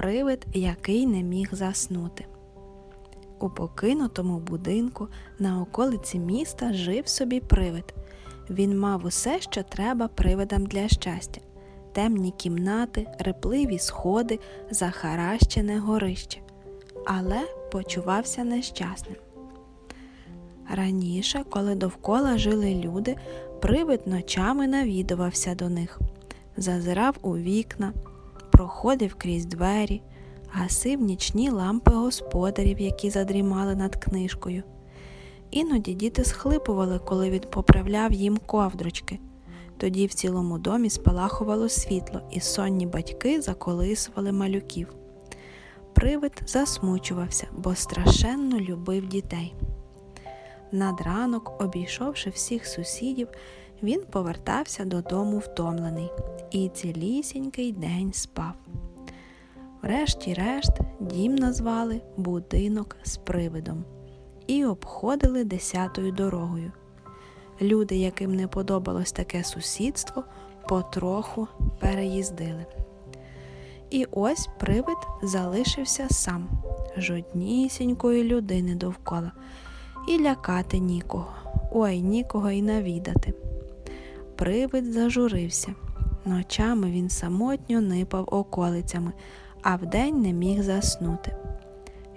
привид, який не міг заснути. У покинутому будинку на околиці міста жив собі привид. Він мав усе, що треба привидам для щастя: темні кімнати, репливі сходи, захаращене горище. Але почувався нещасним. Раніше, коли довкола жили люди, привид ночами навідувався до них, зазирав у вікна, проходив крізь двері, гасив нічні лампи господарів, які задрімали над книжкою. Іноді діти схлипували, коли він поправляв їм ковдрочки. Тоді в цілому домі спалахувало світло, і сонні батьки заколисували малюків. Привид засмучувався, бо страшенно любив дітей. Над ранок, обійшовши всіх сусідів, він повертався додому втомлений і цілісінький день спав. Врешті-решт дім назвали будинок з привидом і обходили десятою дорогою. Люди, яким не подобалось таке сусідство, потроху переїздили. І ось привид залишився сам, жоднісінької людини довкола, і лякати нікого, ой, нікого й навідати. Привид зажурився. Ночами він самотньо нипав околицями, а вдень не міг заснути.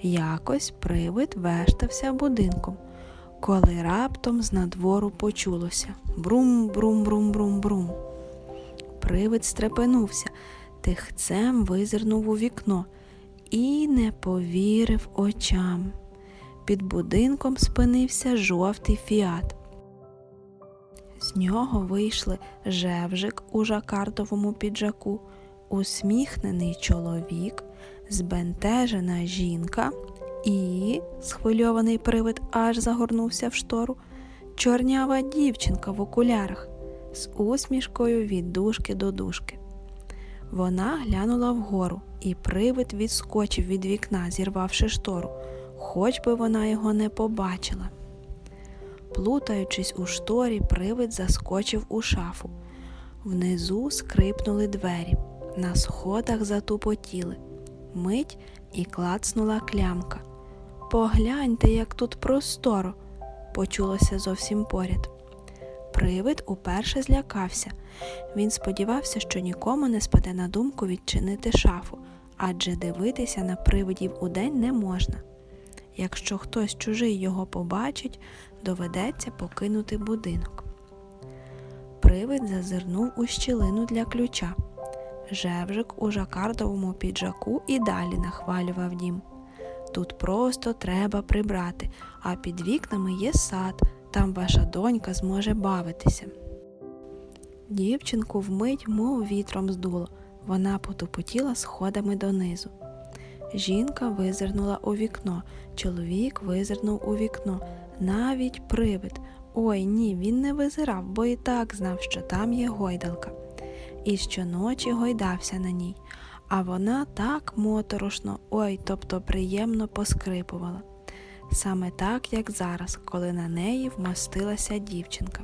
Якось привид вештався будинком, коли раптом з надвору почулося брум-брум-брум-брум-брум. Привид стрепенувся, тихцем визирнув у вікно і не повірив очам. Під будинком спинився жовтий фіат. З нього вийшли жевжик у жакардовому піджаку, усміхнений чоловік, збентежена жінка і, схвильований привид аж загорнувся в штору, чорнява дівчинка в окулярах з усмішкою від дужки до дужки. Вона глянула вгору, і привид відскочив від вікна, зірвавши штору, хоч би вона його не побачила. Плутаючись у шторі, привид заскочив у шафу. Внизу скрипнули двері, на сходах затупотіли. Мить і клацнула клямка. Погляньте, як тут просторо, почулося зовсім поряд. Привид уперше злякався. Він сподівався, що нікому не спаде на думку відчинити шафу, адже дивитися на привидів удень не можна. Якщо хтось чужий його побачить, доведеться покинути будинок. Привид зазирнув у щілину для ключа. Жевжик у жакардовому піджаку і далі нахвалював дім. Тут просто треба прибрати, а під вікнами є сад, там ваша донька зможе бавитися. Дівчинку вмить, мов вітром здуло, вона потупотіла сходами донизу. Жінка визирнула у вікно, чоловік визирнув у вікно, навіть привид. Ой ні, він не визирав, бо і так знав, що там є гойдалка. І щоночі гойдався на ній, а вона так моторошно, ой, тобто приємно поскрипувала. Саме так, як зараз, коли на неї вмостилася дівчинка.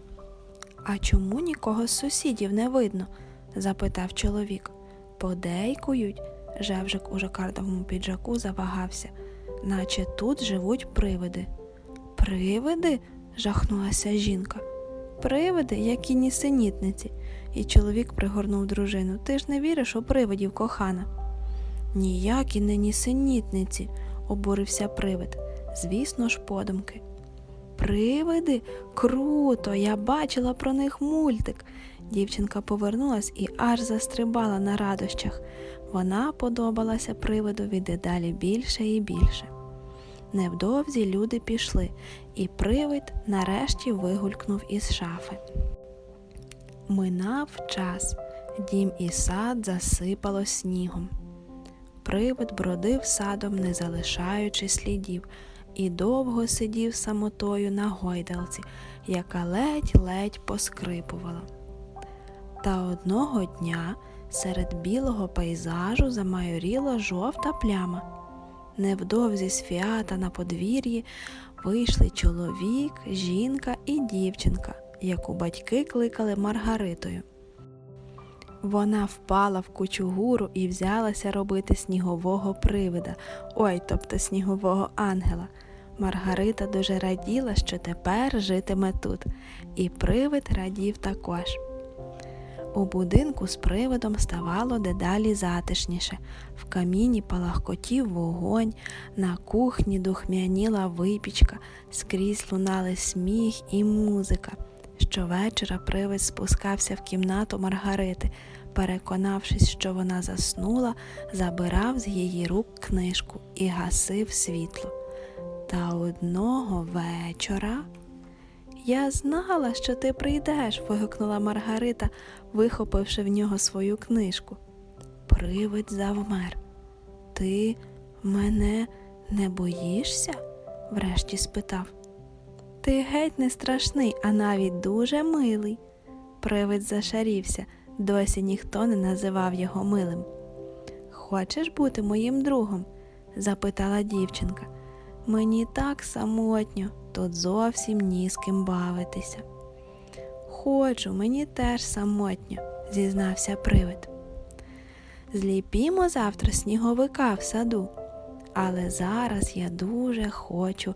А чому нікого з сусідів не видно? запитав чоловік. Подейкують. Жевжик у жакардовому піджаку завагався, наче тут живуть привиди. Привиди? жахнулася жінка. Привиди, які нісенітниці. І чоловік пригорнув дружину. Ти ж не віриш у привидів, кохана? Ніякі не нісенітниці, обурився привид. Звісно ж, подумки. Привиди? Круто! Я бачила про них мультик. Дівчинка повернулась і аж застрибала на радощах. Вона подобалася привидові дедалі більше і більше. Невдовзі люди пішли, і привид нарешті вигулькнув із шафи. Минав час, дім і сад засипало снігом. Привид бродив садом, не залишаючи слідів, і довго сидів самотою на гойдалці, яка ледь-ледь поскрипувала. Та одного дня серед білого пейзажу замайоріла жовта пляма. Невдовзі з фіата на подвір'ї вийшли чоловік, жінка і дівчинка, яку батьки кликали Маргаритою. Вона впала в кучугуру і взялася робити снігового привида, ой, тобто снігового ангела. Маргарита дуже раділа, що тепер житиме тут, і привид радів також. У будинку з привидом ставало дедалі затишніше. В каміні палахкотів вогонь, на кухні духмяніла випічка, скрізь лунали сміх і музика. Щовечора привид спускався в кімнату Маргарити, переконавшись, що вона заснула, забирав з її рук книжку і гасив світло. Та одного вечора. Я знала, що ти прийдеш, вигукнула Маргарита, вихопивши в нього свою книжку. Привид завмер. Ти мене не боїшся? врешті спитав. Ти геть не страшний, а навіть дуже милий. Привид зашарівся, досі ніхто не називав його милим. Хочеш бути моїм другом? запитала дівчинка. Мені так самотньо, тут зовсім ні з ким бавитися. Хочу, мені теж самотньо, зізнався привид. Зліпімо завтра сніговика в саду, але зараз я дуже хочу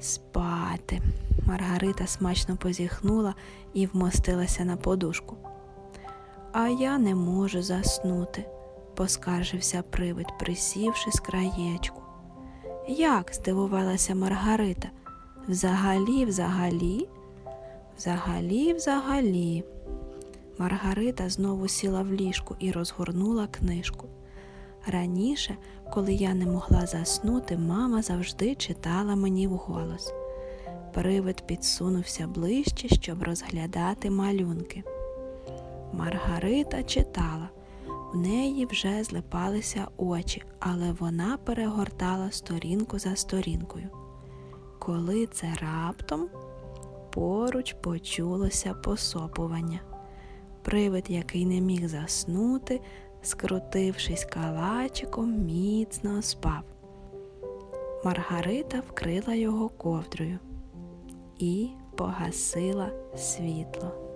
спати. Маргарита смачно позіхнула і вмостилася на подушку. А я не можу заснути, поскаржився привид, присівши з краєчку. Як? здивувалася Маргарита. Взагалі, взагалі, взагалі, взагалі. Маргарита знову сіла в ліжку і розгорнула книжку. Раніше, коли я не могла заснути, мама завжди читала мені вголос. Привид підсунувся ближче, щоб розглядати малюнки. Маргарита читала. В неї вже злипалися очі, але вона перегортала сторінку за сторінкою. Коли це раптом поруч почулося посопування. Привид, який не міг заснути, скрутившись калачиком, міцно спав. Маргарита вкрила його ковдрою і погасила світло.